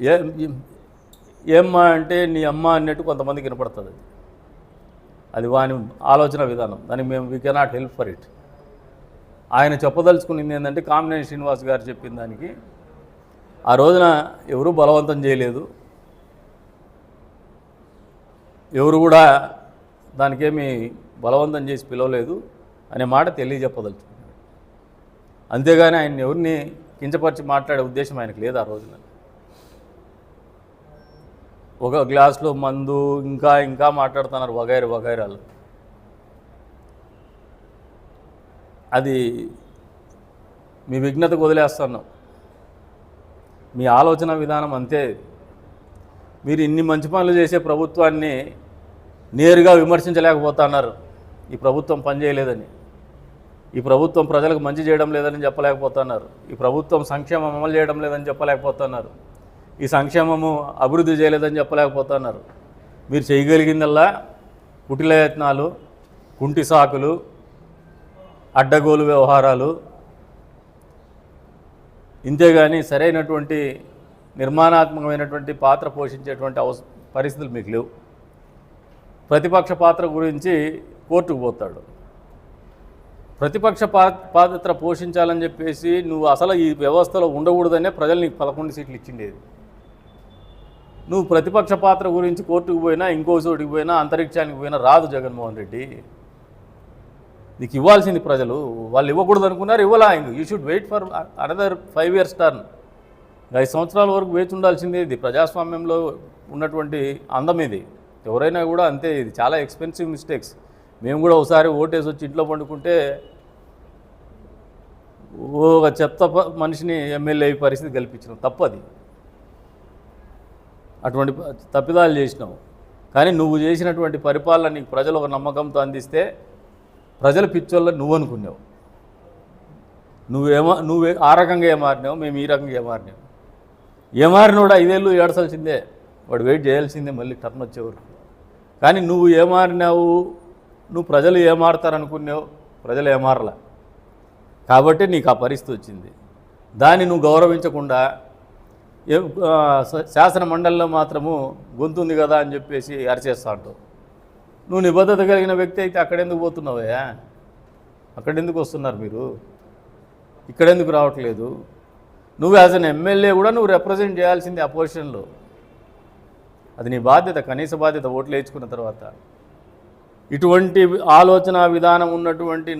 ఏ ఏమ్మా అంటే నీ అమ్మ అన్నట్టు కొంతమందికి వినపడుతుంది. అది అది వాని ఆలోచన విధానం. దానికి మేము we cannot help for it ఆయన చెప్పదలుచుకున్నది ఏంటంటే కామినేని శ్రీనివాస్ గారు చెప్పిన దానికి ఆ రోజున ఎవరూ బలవంతం చేయలేదు. ఎవరు కూడా దానికేమి బలవంతం చేసి పిలవలేదు అనే మాట తెలియజెప్పదలుచుకున్నాడు. అంతేగాని ఆయన ఎవరిని కించపరిచి మాట్లాడే ఉద్దేశం ఆయనకు లేదు ఆ రోజున. ఒక గ్లాసులో మందు ఇంకా ఇంకా మాట్లాడుతున్నారు వగైరు వగైరాలు అది మీ విఘ్నతకు వదిలేస్తున్నాం మీ ఆలోచన విధానం అంతే. మీరు ఇన్ని మంచి పనులు చేసే ప్రభుత్వాన్ని నేరుగా విమర్శించలేకపోతున్నారు. ఈ ప్రభుత్వం పనిచేయలేదని ఈ ప్రభుత్వం ప్రజలకు మంచి చేయడం లేదని చెప్పలేకపోతున్నారు. ఈ ప్రభుత్వం సంక్షేమం అమలు చేయడం లేదని చెప్పలేకపోతున్నారు. ఈ సంక్షేమము అభివృద్ధి చేయలేదని చెప్పలేకపోతున్నారు. మీరు చేయగలిగిందల్లా కుటిలయత్నాలు కుంటి సాకులు అడ్డగోలు వ్యవహారాలు ఇంతేగాని సరైనటువంటి నిర్మాణాత్మకమైనటువంటి పాత్ర పోషించేటువంటి అవస పరిస్థితులు మీకు లేవు. ప్రతిపక్ష పాత్ర గురించి కోర్టుకు పోతాడు. ప్రతిపక్ష పాత్ర పోషించాలని చెప్పేసి నువ్వు అసలు ఈ వ్యవస్థలో ఉండకూడదనే ప్రజలు నీకు పదకొండు సీట్లు ఇచ్చిండేది. నువ్వు ప్రతిపక్ష పాత్ర గురించి కోర్టుకు పోయినా ఇంకో చోటికి పోయినా అంతరిక్షానికి పోయినా రాదు జగన్మోహన్ రెడ్డి. నీకు ఇవ్వాల్సింది ప్రజలు. వాళ్ళు ఇవ్వకూడదు అనుకున్నారు ఇవ్వలా ఇంక. You should wait for another five years turn ఐదు సంవత్సరాల వరకు వేచి ఉండాల్సిందే ఇది. ప్రజాస్వామ్యంలో ఉన్నటువంటి అందం ఇది. ఎవరైనా కూడా అంతే ఇది. చాలా ఎక్స్పెన్సివ్ మిస్టేక్స్ మేము కూడా ఒకసారి ఓటేసి వచ్చి ఇంట్లో పండుకుంటే ఓ ఒక చెత్త మనిషిని ఎమ్మెల్యే పరిస్థితి కల్పించినాం తప్పది అటువంటి తప్పిదాలు చేసినావు. కానీ నువ్వు చేసినటువంటి పరిపాలన నీకు ప్రజలు ఒక నమ్మకంతో అందిస్తే ప్రజలు పిచ్చోళ్ళ నువ్వు అనుకున్నావు. నువ్వేమో నువ్వే ఆ రకంగా ఏమారినావు మేము ఈ రకంగా ఏమారినావు ఏమారినోడా ఐదేళ్ళు ఏడసాల్సిందే వాడు వెయిట్ చేయాల్సిందే మళ్ళీ టర్న్ వచ్చేవరకు కానీ నువ్వు ఏమారినావు నువ్వు ప్రజలు ఏమారుతారనుకున్నావు ప్రజలు ఏమారలా. కాబట్టి నీకు ఆ పరిస్థితి వచ్చింది. దాన్ని నువ్వు గౌరవించకుండా శాసన మండలిలో మాత్రము గొంతు ఉంది కదా అని చెప్పేసి అరిచేస్తా అంటావు. నువ్వు నిబద్ధత కలిగిన వ్యక్తి అయితే అక్కడెందుకు పోతున్నావయ్యా? అక్కడెందుకు వస్తున్నారు మీరు? ఇక్కడెందుకు రావట్లేదు? నువ్వు యాజ్ అన్ ఎమ్మెల్యే కూడా నువ్వు రిప్రజెంట్ చేయాల్సింది అపోజిషన్లో అది నీ బాధ్యత కనీస బాధ్యత ఓట్లు వేయించుకున్న తర్వాత. ఇటువంటి ఆలోచన విధానం ఉన్నటువంటి